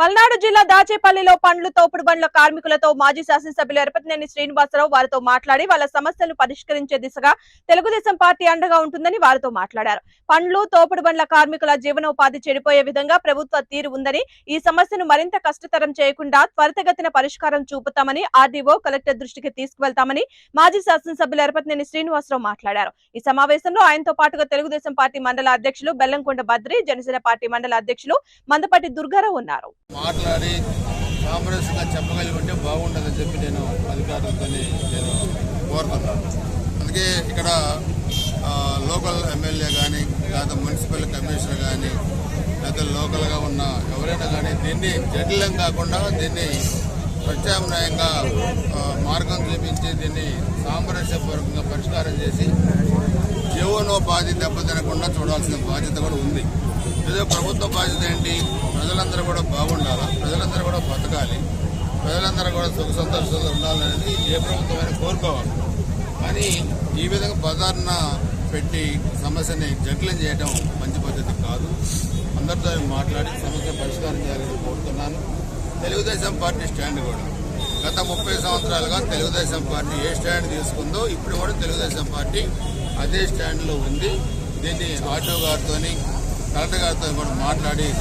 పల్నాడు జిల్లా దాచేపల్లిలో పండ్లు తోపుడు బండ్ల కార్మికులతో మాజీ శాసనసభ్యులు ఎరపతినేని శ్రీనివాసరావు వారితో మాట్లాడి వాళ్ళ సమస్యలు పరిష్కరించే దిశగా తెలుగుదేశం పార్టీ అండగా ఉంటుందని వారితో మాట్లాడారు. పండ్లు తోపుడు బండ్ల కార్మికుల జీవనోపాధి చెడిపోయే విధంగా ప్రభుత్వ తీరు ఉందని ఈ సమస్యను మరింత కష్టతరం చేయకుండా త్వరితగతిన పరిష్కారం చూపుతామని ఆర్డీఓ కలెక్టర్ దృష్టికి తీసుకువెళ్తామని మాజీ శాసనసభ్యులు ఎరపతినేని శ్రీనివాసరావు మాట్లాడారు. ఈ సమావేశంలో ఆయనతో పాటుగా తెలుగుదేశం పార్టీ మండల అధ్యక్షులు బెల్లంకొండ బద్రి జనసేన పార్టీ మండల అధ్యక్షులు మందపాటి దుర్గారావు ఉన్నారు. మాట్లాడి సామరస్యంగా చెప్పగలిగి ఉంటే బాగుంటుందని చెప్పి నేను అధికారులతో నేను కోరుతున్నాను అందుకే ఇక్కడ లోకల్ ఎమ్మెల్యే కానీ లేదా మున్సిపల్ కమిషనర్ కానీ లేదా లోకల్గా ఉన్న ఎవరైనా కానీ దీన్ని జటిలం కాకుండా దీన్ని ప్రత్యామ్నాయంగా మార్గం చూపించి దీన్ని సామరస్యపూర్వకంగా పరిష్కారం చేసి జీవనోపాధి దెబ్బతినకుండా చూడాల్సిన బాధ్యత కూడా ఉంది. ఏదో ప్రభుత్వ బాధ్యత ఏంటి ప్రజలందరూ కూడా బాగుండాలి? ప్రజలందరూ కూడా బతకాలి. ప్రజలందరూ కూడా సుఖ సంతోషాలు ఉండాలనేది ఏ ప్రభుత్వమైనా కోరుకోవాలి. కానీ ఈ విధంగా బజార్న పెట్టి సమస్యని జగ్లం చేయడం మంచి పద్ధతి కాదు. అందరితో మాట్లాడి సమస్య పరిష్కారం చేయాలని కోరుతున్నాను. తెలుగుదేశం పార్టీ స్టాండ్ కూడా. గత ముప్పై సంవత్సరాలుగా తెలుగుదేశం పార్టీ ఏ స్టాండ్ తీసుకుందో ఇప్పుడు కూడా తెలుగుదేశం పార్టీ అదే స్టాండ్లో ఉంది. దీన్ని ఆటో గారితో కలెక్టర్ గారితో కూడా మాట్లాడి